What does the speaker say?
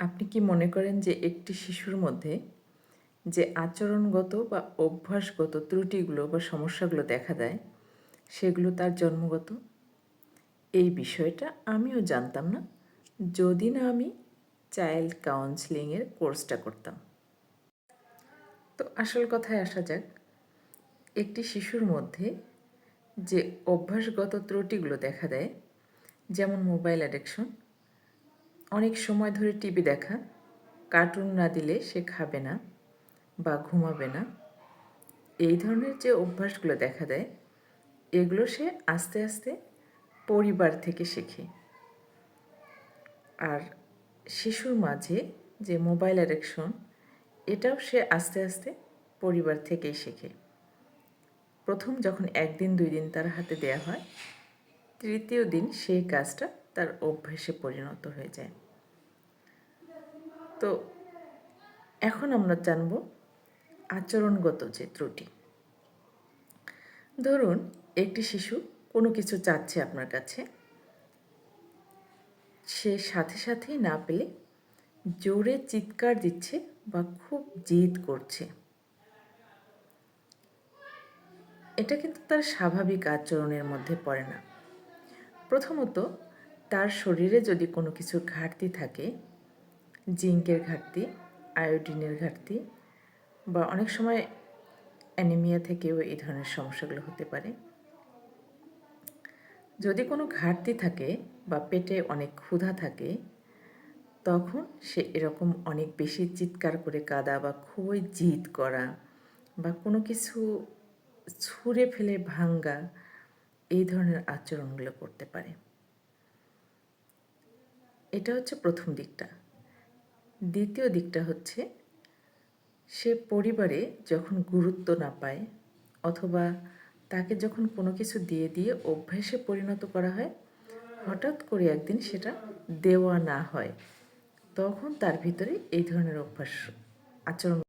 আপনি কি মনে করেন যে একটি শিশুর মধ্যে যে আচরণগত বা অভ্যাসগত ত্রুটিগুলো বা সমস্যাগুলো দেখা দেয়, সেগুলো তার জন্মগত? এই বিষয়টা আমিও জানতাম না, যদি না আমি চাইল্ড কাউন্সিলিংয়ের কোর্সটা করতাম। তো আসল কথায় আসা যাক, একটি শিশুর মধ্যে যে অভ্যাসগত ত্রুটিগুলো দেখা দেয়, যেমন মোবাইল অ্যাডিকশন অনেক সময় ধরে টিভি দেখা, কার্টুন না দিলে সে খাবে না বা ঘুমাবে না। এই ধরনের যে অভ্যাসগুলো দেখা দেয়, এগুলো সে আস্তে আস্তে পরিবার থেকে শেখে। আর শিশুর মাঝে যে মোবাইল অ্যাডিকশন এটাও সে আস্তে আস্তে পরিবার থেকেই শেখে। প্রথম যখন একদিন, দুই দিন তার হাতে দেয়া হয়, তৃতীয় দিন সেই কাজটা তার অভ্যেসে পরিণত হয়ে যায়। তো এখন আমরা জানব আচরণগত যে ত্রুটি। ধরুন, একটি শিশু কোনো কিছু চাচ্ছে আপনার কাছে। সে সাথে সাথেই না পেলে জোরে চিৎকার দিচ্ছে বা খুব জিদ করছে। এটা কিন্তু তার স্বাভাবিক আচরণের মধ্যে পড়ে না। প্রথমত তার শরীরে যদি কোনো কিছুর ঘাটতি থাকে, জিঙ্কের ঘাটতি, আয়োডিনের ঘাটতি বা অনেক সময় অ্যানিমিয়া থেকেও এই ধরনের সমস্যাগুলো হতে পারে। যদি কোনো ঘাটতি থাকে বা পেটে অনেক ক্ষুধা থাকে, তখন সে এরকম অনেক বেশি চিৎকার করে কাদা বা খুবই জিদ করা বা কোনো কিছু ছুঁড়ে ফেলে ভাঙ্গা এই ধরনের আচরণগুলো করতে পারে। এটা হচ্ছে প্রথম দিকটা। দ্বিতীয় দিকটা হচ্ছে সে পরিবারে যখন গুরুত্ব না পায় অথবা তাকে যখন কোনো কিছু দিয়ে দিয়ে অভ্যাসে পরিণত করা হয়, হঠাৎ করে একদিন সেটা দেওয়া না হয়, তখন তার ভিতরে এই ধরনের অভ্যাস আচরণ